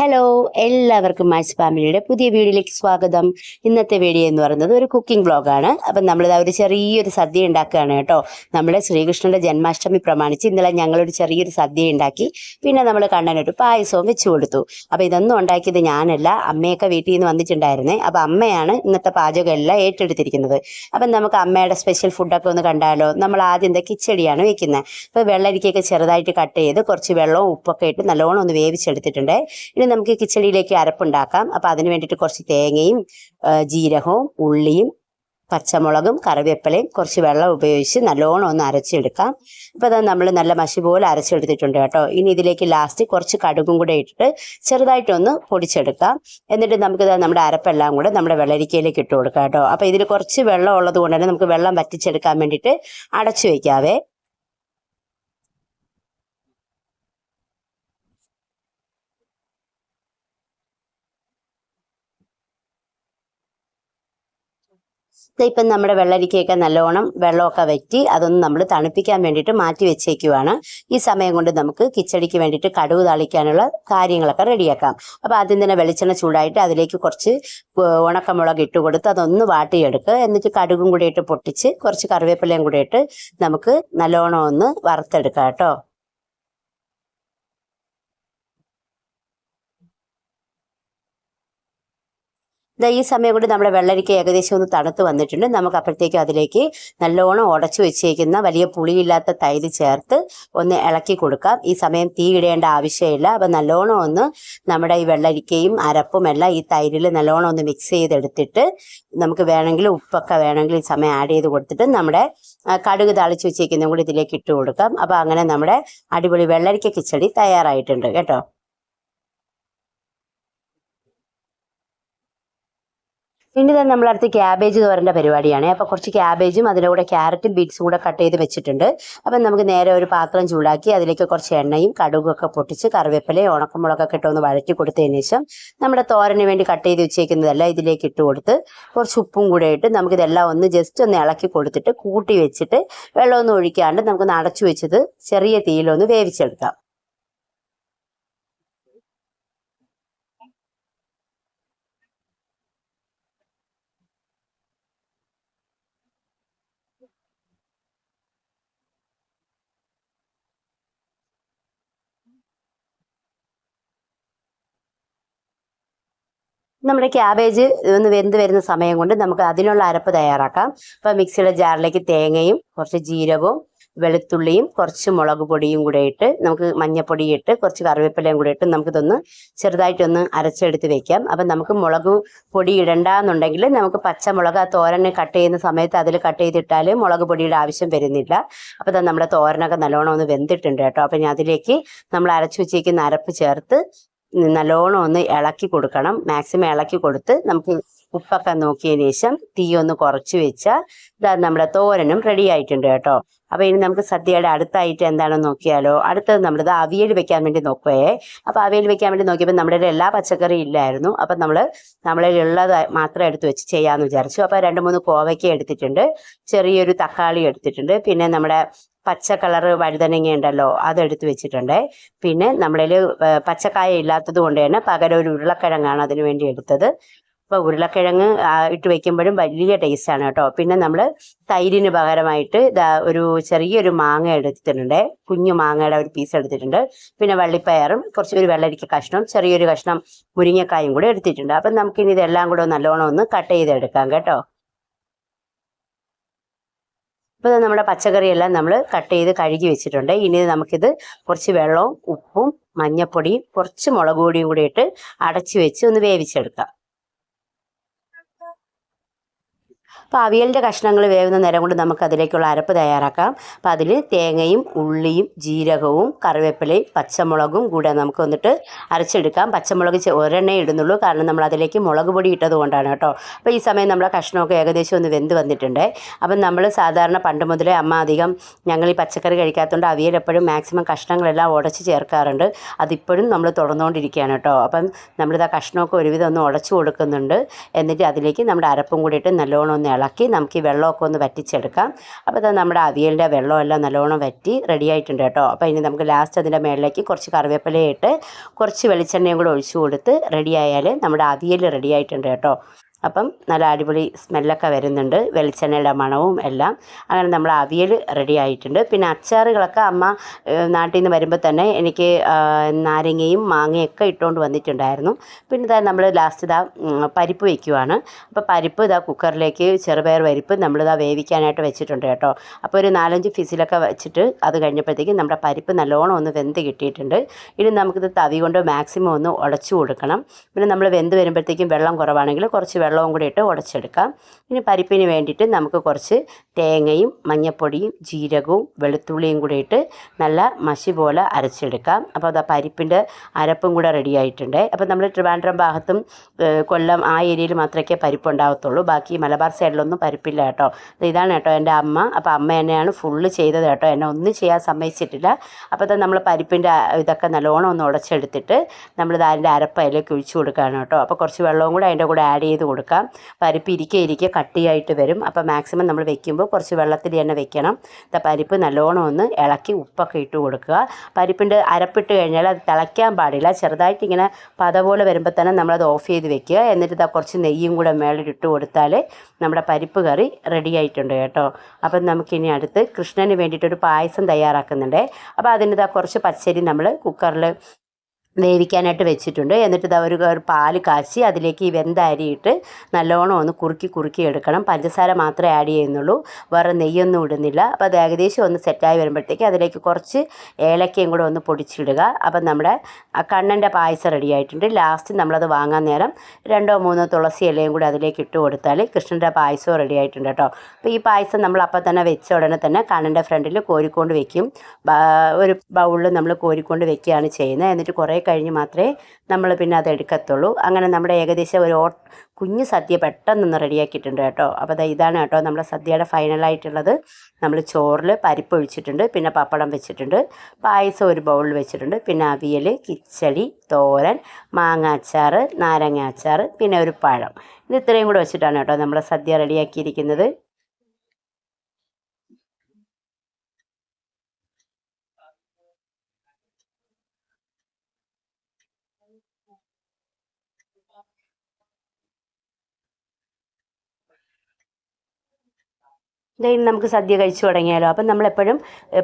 Hello എല്ലാവർക്കും match ഫാമിലിയുടെ പുതിയ വീഡിയോയിലേക്ക് സ്വാഗതം. ഇന്നത്തെ വീഡിയോ എന്ന് പറയുന്നത് ഒരു കുക്കിംഗ് വ്ളോഗാണ്. അപ്പം നമ്മളിത് ഒരു ചെറിയൊരു സദ്യ ഉണ്ടാക്കുകയാണ് കേട്ടോ. നമ്മുടെ ശ്രീകൃഷ്ണന്റെ ജന്മാഷ്ടമി പ്രമാണിച്ച് ഇന്നലെ ഞങ്ങളൊരു ചെറിയൊരു സദ്യ ഉണ്ടാക്കി. പിന്നെ നമ്മൾ കണ്ണനൊരു പായസവും വെച്ചു കൊടുത്തു. അപ്പം ഇതൊന്നും ഉണ്ടാക്കിയത് ഞാനല്ല അമ്മയൊക്കെ വീട്ടിൽ നിന്ന് വന്നിട്ടുണ്ടായിരുന്നേ. അപ്പം അമ്മയാണ് ഇന്നത്തെ പാചകം എല്ലാം ഏറ്റെടുത്തിരിക്കുന്നത്. അപ്പം നമുക്ക് അമ്മയുടെ സ്പെഷ്യൽ ഫുഡൊക്കെ ഒന്ന് കണ്ടാലോ? നമ്മൾ ആദ്യം എന്താ കിച്ചടിയാണ് വെക്കുന്നത് അപ്പോൾ വെള്ളരിക്കൊക്കെ ചെറുതായിട്ട് കട്ട് ചെയ്ത് കുറച്ച് വെള്ളവും ഉപ്പൊക്കെ ഇട്ട് നല്ലോണം ഒന്ന് വേവിച്ചെടുത്തിട്ടുണ്ട്. ഇനി നമുക്ക് കിച്ചടിയിലേക്ക് അരപ്പുണ്ടാക്കാം. അപ്പോൾ അതിന് വേണ്ടിയിട്ട് കുറച്ച് തേങ്ങയും ജീരകവും ഉള്ളിയും പച്ചമുളകും കറിവേപ്പിലയും കുറച്ച് വെള്ളം ഉപയോഗിച്ച് നല്ലോണം ഒന്ന് അരച്ചെടുക്കാം. അപ്പോൾ അത് നമ്മൾ നല്ല മഷി പോലെ അരച്ചെടുത്തിട്ടുണ്ട് കേട്ടോ. ഇനി ഇതിലേക്ക് ലാസ്റ്റ് കുറച്ച് കടുകും കൂടെ ഇട്ടിട്ട് ചെറുതായിട്ടൊന്ന് പൊടിച്ചെടുക്കാം. എന്നിട്ട് നമുക്കിത് നമ്മുടെ അരപ്പെല്ലാം കൂടെ നമ്മുടെ വെള്ളരിക്കയിലേക്ക് ഇട്ട് കൊടുക്കാം കേട്ടോ. അപ്പോൾ ഇതിൽ കുറച്ച് വെള്ളം ഉള്ളത് കൊണ്ട് തന്നെ നമുക്ക് വെള്ളം വറ്റിച്ചെടുക്കാൻ വേണ്ടിയിട്ട് അടച്ചു വയ്ക്കാവേ ഇപ്പം നമ്മുടെ വെള്ളരിക്കയൊക്കെ നല്ലോണം വെള്ളമൊക്കെ വറ്റി അതൊന്ന് നമ്മൾ തണുപ്പിക്കാൻ വേണ്ടിയിട്ട് മാറ്റി വെച്ചേക്കുവാണ്. ഈ സമയം കൊണ്ട് നമുക്ക് കിച്ചടിക്ക് വേണ്ടിയിട്ട് കടുവ് താളിക്കാനുള്ള കാര്യങ്ങളൊക്കെ റെഡിയാക്കാം. അപ്പോൾ ആദ്യം തന്നെ വെളിച്ചെണ്ണ ചൂടായിട്ട് അതിലേക്ക് കുറച്ച് ഉണക്കമുളക് ഇട്ട് കൊടുത്ത് അതൊന്ന് വാട്ടിയെടുക്കുക. എന്നിട്ട് കടുകും കൂടിയിട്ട് പൊട്ടിച്ച് കുറച്ച് കറിവേപ്പിലയും കൂടിയിട്ട് നമുക്ക് നല്ലോണം ഒന്ന് വറുത്തെടുക്കാം കേട്ടോ. ഈ സമയം കൊണ്ട് നമ്മുടെ വെള്ളരിക്ക ഏകദേശം ഒന്ന് തണുത്ത് വന്നിട്ടുണ്ട്. നമുക്ക് അപ്പോഴത്തേക്കും അതിലേക്ക് നല്ലോണം ഉടച്ചു വെച്ചേക്കുന്ന വലിയ പുളിയില്ലാത്ത തൈര് ചേർത്ത് ഒന്ന് ഇളക്കി കൊടുക്കാം. ഈ സമയം തീ ഇടേണ്ട ആവശ്യമില്ല. അപ്പം നല്ലോണം ഒന്ന് നമ്മുടെ ഈ വെള്ളരിക്കയും അരപ്പും എല്ലാം ഈ തൈരിൽ നല്ലോണം ഒന്ന് മിക്സ് ചെയ്തെടുത്തിട്ട് നമുക്ക് വേണമെങ്കിൽ ഉപ്പൊക്കെ വേണമെങ്കിൽ ഈ സമയം ആഡ് ചെയ്ത് കൊടുത്തിട്ട് നമ്മുടെ കടുക് തളിച്ച് വെച്ചേക്കുന്നതും കൂടി ഇതിലേക്ക് ഇട്ട് കൊടുക്കാം. അപ്പം അങ്ങനെ നമ്മുടെ അടിപൊളി വെള്ളരിക്ക കിച്ചടി തയ്യാറായിട്ടുണ്ട്. കേട്ടോ? ഇനി തന്നെ നമ്മളടുത്ത് ക്യാബേജ് തോരന്റെ പരിപാടിയാണ്. അപ്പോൾ കുറച്ച് ക്യാബേജും അതിന്റെ കൂടെ ക്യാരറ്റും ബീറ്റ്സും കൂടെ കട്ട് ചെയ്ത് വെച്ചിട്ടുണ്ട്. അപ്പം നമുക്ക് നേരെ ഒരു പാത്രം ചൂടാക്കി അതിലേക്ക് കുറച്ച് എണ്ണയും കടുകൊക്കെ പൊട്ടിച്ച് കറിവേപ്പിലയും ഉണക്കമുളകൊക്കെ ഇട്ട് ഒന്ന് വഴറ്റി കൊടുത്തതിന് ശേഷം നമ്മുടെ തോരന് വേണ്ടി കട്ട് ചെയ്ത് വെച്ചേക്കുന്നതെല്ലാം ഇതിലേക്ക് ഇട്ട് കൊടുത്ത് കുറച്ച് ഉപ്പും കൂടെ ഇട്ട് നമുക്കിതെല്ലാം ഒന്ന് ജസ്റ്റ് ഒന്ന് ഇളക്കി കൊടുത്തിട്ട് കൂട്ടി വെച്ചിട്ട് വെള്ളമൊന്നും ഒഴിക്കാണ്ട് നമുക്കൊന്ന് അടച്ചു വെച്ചത് ചെറിയ തീയിലൊന്ന് വേവിച്ചെടുക്കാം. നമ്മുടെ ക്യാബേജ് ഒന്ന് വെന്ത് വരുന്ന സമയം കൊണ്ട് നമുക്ക് അതിനുള്ള അരപ്പ് തയ്യാറാക്കാം. അപ്പോൾ മിക്സിയുടെ ജാറിലേക്ക് തേങ്ങയും കുറച്ച് ജീരകവും വെളുത്തുള്ളിയും കുറച്ച് മുളക് പൊടിയും കൂടെ ഇട്ട് നമുക്ക് മഞ്ഞപ്പൊടി ഇട്ട് കുറച്ച് കറിവേപ്പിലയും കൂടെ ഇട്ട് നമുക്കിതൊന്ന് ചെറുതായിട്ടൊന്ന് അരച്ചെടുത്ത് വെക്കാം. അപ്പം നമുക്ക് മുളക് പൊടി ഇടണ്ടെന്നുണ്ടെങ്കിൽ നമുക്ക് പച്ചമുളക് ആ തോരന് കട്ട് ചെയ്യുന്ന സമയത്ത് അതിൽ കട്ട് ചെയ്തിട്ടാൽ മുളക് പൊടിയുടെ ആവശ്യം വരുന്നില്ല. അപ്പോൾ നമ്മുടെ തോരനൊക്കെ നല്ലോണം ഒന്ന് വെന്തിട്ടുണ്ട് കേട്ടോ. അപ്പം അതിലേക്ക് നമ്മൾ അരച്ചു വെച്ചേക്കുന്ന അരപ്പ് ചേർത്ത് നല്ലോണം ഒന്ന് ഇളക്കി കൊടുക്കണം. മാക്സിമം ഇളക്കി കൊടുത്ത് നമുക്ക് ഉപ്പൊക്കെ നോക്കിയതിന് ശേഷം തീ ഒന്ന് കുറച്ച് വെച്ചാൽ ഇതാ നമ്മുടെ തോരനും റെഡി ആയിട്ടുണ്ട് കേട്ടോ. അപ്പോൾ ഇനി നമുക്ക് സദ്യയുടെ അടുത്തായിട്ട് എന്താണെന്ന് നോക്കിയാലോ? അടുത്തത് നമ്മളിത് അവിയൽ വെക്കാൻ വേണ്ടി നോക്കുവേ. അപ്പോൾ അവിയൽ വെക്കാൻ വേണ്ടി നോക്കിയപ്പോൾ നമ്മുടെ എല്ലാ പച്ചക്കറിയും ഇല്ലായിരുന്നു. അപ്പം നമ്മൾ നമ്മളിൽ ഉള്ളത് മാത്രം എടുത്ത് വെച്ച് ചെയ്യാമെന്ന് വിചാരിച്ചു. അപ്പോൾ രണ്ട് മൂന്ന് കോവയ്ക്ക എടുത്തിട്ടുണ്ട്. ചെറിയൊരു തക്കാളി എടുത്തിട്ടുണ്ട്. പിന്നെ നമ്മുടെ പച്ച കളർ വഴുതനങ്ങ ഉണ്ടല്ലോ അതെടുത്ത് വെച്ചിട്ടുണ്ട്. പിന്നെ നമ്മളിൽ പച്ചക്കായ ഇല്ലാത്തത് കൊണ്ട് തന്നെ പകരം ഒരു ഉരുളക്കിഴങ്ങാണ് അതിനു വേണ്ടി എടുത്തത്. അപ്പോൾ ഉരുളക്കിഴങ്ങ് ഇട്ട് വെക്കുമ്പോഴും വലിയ ടേസ്റ്റാണ് കേട്ടോ. പിന്നെ നമ്മൾ തൈരിന് പകരമായിട്ട് ഒരു ചെറിയൊരു മാങ്ങ എടുത്തിട്ടുണ്ട്. കുഞ്ഞു മാങ്ങയുടെ ഒരു പീസ് എടുത്തിട്ടുണ്ട്. പിന്നെ വള്ളിപ്പയറും കുറച്ച് ഒരു വെള്ളരിക്ക കഷ്ണം ചെറിയൊരു കഷ്ണം മുരിങ്ങക്കായും കൂടെ എടുത്തിട്ടുണ്ട്. അപ്പം നമുക്കിനി ഇതെല്ലാം കൂടെ നല്ലോണം ഒന്ന് കട്ട് ചെയ്തെടുക്കാം കേട്ടോ. ഇപ്പോൾ നമ്മുടെ പച്ചക്കറിയെല്ലാം നമ്മൾ കട്ട് ചെയ്ത് കഴുകി വെച്ചിട്ടുണ്ട്. ഇനി നമുക്കിത് കുറച്ച് വെള്ളവും ഉപ്പും മഞ്ഞപ്പൊടിയും കുറച്ച് മുളക് പൊടിയും കൂടി ഇട്ട് അടച്ചു വെച്ച് ഒന്ന് വേവിച്ചെടുക്കാം. അപ്പോൾ അവിയലിന്റെ കഷ്ണങ്ങൾ വേവുന്ന നേരം കൊണ്ട് നമുക്ക് അതിലേക്കുള്ള അരപ്പ് തയ്യാറാക്കാം. അപ്പോൾ അതിൽ തേങ്ങയും ഉള്ളിയും ജീരകവും കറിവേപ്പിലയും പച്ചമുളകും കൂടെ നമുക്ക് വന്നിട്ട് അരച്ചെടുക്കാം. പച്ചമുളക് ഒരെണ്ണേ ഇടുന്നുള്ളൂ. കാരണം നമ്മൾ അതിലേക്ക് മുളക് പൊടി ഇട്ടത് കൊണ്ടാണ് കേട്ടോ. അപ്പോൾ ഈ സമയം നമ്മളെ കഷ്ണമൊക്കെ ഏകദേശം ഒന്ന് വെന്ത് വന്നിട്ടുണ്ട്. അപ്പം നമ്മൾ സാധാരണ പണ്ട് മുതലേ അമ്മ അധികം ഞങ്ങൾ ഈ പച്ചക്കറി കഴിക്കാത്തതുകൊണ്ട് അവിയൽ എപ്പോഴും മാക്സിമം കഷ്ണങ്ങളെല്ലാം ഉടച്ച് ചേർക്കാറുണ്ട്. അതിപ്പോഴും നമ്മൾ തുടർന്നുകൊണ്ടിരിക്കുകയാണ് കേട്ടോ. അപ്പം നമ്മളിത് ആ കഷ്ണമൊക്കെ ഒരുവിധം ഒന്ന് ഉടച്ചു കൊടുക്കുന്നുണ്ട്. എന്നിട്ട് അതിലേക്ക് നമ്മുടെ അരപ്പും കൂടിയിട്ട് നല്ലോണം ഒന്ന് ഇളക്കി നമുക്ക് ഈ വെള്ളമൊക്കെ ഒന്ന് വറ്റിച്ചെടുക്കാം. അപ്പോൾ ഇത് നമ്മുടെ അവിയലിന്റെ വെള്ളമെല്ലാം നല്ലോണം വറ്റി റെഡി ആയിട്ടുണ്ട് കേട്ടോ. അപ്പോൾ ഇനി നമുക്ക് ലാസ്റ്റ് അതിന്റെ മേളിലേക്ക് കുറച്ച് കറിവേപ്പിലയിട്ട് കുറച്ച് വെളിച്ചെണ്ണയും കൂടെ ഒഴിച്ചു കൊടുത്ത് റെഡി ആയാൽ നമ്മുടെ അവിയൽ റെഡി ആയിട്ടുണ്ട് കേട്ടോ. അപ്പം നല്ല അടിപൊളി സ്മെല്ലൊക്കെ വരുന്നുണ്ട്. വെളിച്ചെണ്ണയുടെ മണവും എല്ലാം. അങ്ങനെ നമ്മൾ അവിയൽ റെഡി ആയിട്ടുണ്ട്. പിന്നെ അച്ചാറുകളൊക്കെ അമ്മ നാട്ടിൽ നിന്ന് വരുമ്പോൾ തന്നെ എനിക്ക് നാരങ്ങയും മാങ്ങയൊക്കെ ഇട്ടുകൊണ്ട് വന്നിട്ടുണ്ടായിരുന്നു. പിന്നെ ഇതാ നമ്മൾ ലാസ്റ്റ് ഇതാ പരിപ്പ് വയ്ക്കുവാണ് അപ്പോൾ പരിപ്പ് ഇതാ കുക്കറിലേക്ക് ചെറുപയർ പരിപ്പ് നമ്മളിതാ വേവിക്കാനായിട്ട് വെച്ചിട്ടുണ്ട് കേട്ടോ. അപ്പോൾ ഒരു നാലഞ്ച് ഫിസിലൊക്കെ വെച്ചിട്ട് അത് കഴിഞ്ഞപ്പോഴത്തേക്കും നമ്മുടെ പരിപ്പ് നല്ലോണം ഒന്ന് വെന്ത് കിട്ടിയിട്ടുണ്ട്. ഇനി നമുക്കിത് തവി കൊണ്ട് മാക്സിമം ഒന്ന് ഉടച്ചു കൊടുക്കണം. പിന്നെ നമ്മൾ വെന്ത് വരുമ്പോഴത്തേക്കും വെള്ളം കുറവാണെങ്കിൽ കുറച്ച് വെള്ളവും കൂടി ഇട്ട് ഉടച്ചെടുക്കാം. ഇനി പരിപ്പിന് വേണ്ടിയിട്ട് നമുക്ക് കുറച്ച് തേങ്ങയും മഞ്ഞൾപ്പൊടിയും ജീരകവും വെളുത്തുള്ളിയും കൂടി ഇട്ട് നല്ല മഷി പോലെ അരച്ചെടുക്കാം. അപ്പോൾ അത് പരിപ്പിന്റെ അരപ്പും കൂടെ റെഡി ആയിട്ടുണ്ട്. അപ്പോൾ നമ്മൾ ട്രിവാൻഡ്രം ഭാഗത്തും കൊല്ലം ആ ഏരിയയിൽ മാത്രമേ പരിപ്പ് ഉണ്ടാകത്തുള്ളൂ ബാക്കി മലബാർ സൈഡിലൊന്നും പരിപ്പില്ല കേട്ടോ. ഇത് ഇതാണ് കേട്ടോ എന്റെ അമ്മ. അപ്പോൾ അമ്മ എന്നെയാണ് ഫുള്ള് ചെയ്തത് കേട്ടോ. എന്നെ ഒന്നും ചെയ്യാൻ സമ്മതിച്ചിട്ടില്ല. അപ്പോൾ അത് നമ്മൾ പരിപ്പിന്റെ ഇതൊക്കെ നല്ലോണം ഒന്ന് ഉടച്ചെടുത്തിട്ട് നമ്മൾ അതിന്റെ അരപ്പ് അതിലേക്ക് ഒഴിച്ചു കൊടുക്കുകയാണ് കേട്ടോ. അപ്പോൾ കുറച്ച് വെള്ളവും കൂടെ അതിന്റെ കൂടെ ആഡ് ചെയ്ത് കൊടുക്കാം. പരിപ്പ് ഇരിക്കെ ഇരിക്കെ കട്ടിയായിട്ട് വരും. അപ്പോൾ മാക്സിമം നമ്മൾ വെക്കുമ്പോൾ കുറച്ച് വെള്ളത്തിൽ തന്നെ വെക്കണം. പരിപ്പ് നല്ലോണം ഒന്ന് ഇളക്കി ഉപ്പൊക്കെ ഇട്ട് കൊടുക്കുക. പരിപ്പിന്റെ അരപ്പിട്ട് കഴിഞ്ഞാൽ അത് തിളയ്ക്കാൻ പാടില്ല. ചെറുതായിട്ട് ഇങ്ങനെ പത പോലെ വരുമ്പോൾ തന്നെ നമ്മളത് ഓഫ് ചെയ്ത് വെക്കുക. എന്നിട്ട് കുറച്ച് നെയ്യും കൂടെ മേളിൽ ഇട്ട് കൊടുത്താൽ നമ്മുടെ പരിപ്പ് കറി റെഡി ആയിട്ടുണ്ട് കേട്ടോ. അപ്പം നമുക്കിനി അടുത്ത് കൃഷ്ണന് വേണ്ടിയിട്ടൊരു പായസം തയ്യാറാക്കുന്നുണ്ട്. അപ്പോൾ അതിന് കുറച്ച് പച്ചരി നമ്മൾ കുക്കറിൽ വേവിക്കാനായിട്ട് വെച്ചിട്ടുണ്ട്. എന്നിട്ട് ഇതാ ഒരു പാൽ കാച്ചി അതിലേക്ക് ഈ വെന്ത അരിയിട്ട് നല്ലോണം ഒന്ന് കുറുക്കി കുറുക്കി എടുക്കണം. പഞ്ചസാര മാത്രമേ ആഡ് ചെയ്യുന്നുള്ളൂ. വേറെ നെയ്യൊന്നും ഇടുന്നില്ല. അപ്പോൾ അത് ഏകദേശം ഒന്ന് സെറ്റായി വരുമ്പോഴത്തേക്ക് അതിലേക്ക് കുറച്ച് ഏലക്കയും കൂടെ ഒന്ന് പൊടിച്ചിടുക. അപ്പം നമ്മുടെ കണ്ണന്റെ പായസം റെഡി ആയിട്ടുണ്ട്. ലാസ്റ്റ് നമ്മളത് വാങ്ങാൻ നേരം രണ്ടോ മൂന്നോ തുളസി ഇലയും കൂടി അതിലേക്ക് ഇട്ട് കൊടുത്താൽ കൃഷ്ണന്റെ പായസവും റെഡി ആയിട്ടുണ്ട് കേട്ടോ. അപ്പോൾ ഈ പായസം നമ്മൾ അപ്പം തന്നെ വെച്ച ഉടനെ തന്നെ കണ്ണന്റെ ഫ്രണ്ടിൽ കോരിക്കൊണ്ട് വെക്കും. ഒരു ബൗളിൽ നമ്മൾ കോരിക്കൊണ്ട് വെക്കുകയാണ് ചെയ്യുന്നത്. എന്നിട്ട് കുറേ കഴിഞ്ഞ് മാത്രമേ നമ്മൾ പിന്നെ അത് എടുക്കത്തുള്ളൂ. അങ്ങനെ നമ്മുടെ ഏകദേശം ഒരു കുഞ്ഞു സദ്യ പെട്ടെന്നൊന്ന് റെഡിയാക്കിയിട്ടുണ്ട് കേട്ടോ. അപ്പോൾ അത് ഇതാണ് കേട്ടോ നമ്മുടെ സദ്യയുടെ ഫൈനലായിട്ടുള്ളത് നമ്മൾ ചോറിൽ പരിപ്പ് ഒഴിച്ചിട്ടുണ്ട് പിന്നെ പപ്പടം വെച്ചിട്ടുണ്ട് പായസം ഒരു ബൗളിൽ വെച്ചിട്ടുണ്ട് പിന്നെ അവിയൽ കിച്ചടി തോരൻ മാങ്ങ അച്ചാർ നാരങ്ങ അച്ചാർ പിന്നെ ഒരു പഴം. ഇത് ഇത്രയും കൂടെ വെച്ചിട്ടാണ് കേട്ടോ നമ്മുടെ സദ്യ റെഡിയാക്കിയിരിക്കുന്നത്. ഇനി നമുക്ക് സദ്യ കഴിച്ചു തുടങ്ങിയാലോ. അപ്പം നമ്മളെപ്പോഴും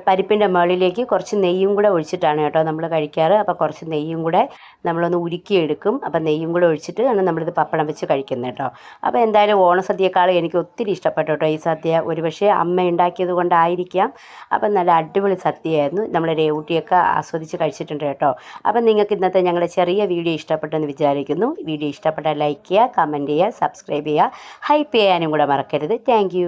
പരിപ്പിന്റെ മുകളിലേക്ക് കുറച്ച് നെയ്യും കൂടെ ഒഴിച്ചിട്ടാണ് കേട്ടോ നമ്മൾ കഴിക്കാറ്. അപ്പോൾ കുറച്ച് നെയ്യും കൂടെ നമ്മളൊന്ന് ഉരുക്കിയെടുക്കും. അപ്പം നെയ്യും കൂടെ ഒഴിച്ചിട്ട് ആണ് നമ്മളിത് പപ്പടം വെച്ച് കഴിക്കുന്നത് കേട്ടോ. അപ്പോൾ എന്തായാലും ഓണസദ്യയേക്കാളും എനിക്ക് ഒത്തിരി ഇഷ്ടപ്പെട്ടു കേട്ടോ ഈ സദ്യ. ഒരുപക്ഷെ അമ്മ ഉണ്ടാക്കിയത് കൊണ്ടായിരിക്കാം. അപ്പം നല്ല അടിപൊളി സദ്യയായിരുന്നു. നമ്മൾ രേവൂട്ടിയൊക്കെ ആസ്വദിച്ച് കഴിച്ചിട്ടുണ്ട് കേട്ടോ. അപ്പം നിങ്ങൾക്ക് ഇന്നത്തെ ഞങ്ങളുടെ ചെറിയ വീഡിയോ ഇഷ്ടപ്പെട്ടെന്ന് വിചാരിക്കുന്നു. വീഡിയോ ഇഷ്ടപ്പെട്ടാൽ ലൈക്ക് ചെയ്യുക കമന്റ് ചെയ്യുക സബ്സ്ക്രൈബ് ചെയ്യുക. ഹൈപ്പ് ചെയ്യാനും കൂടെ മറക്കരുത്. താങ്ക്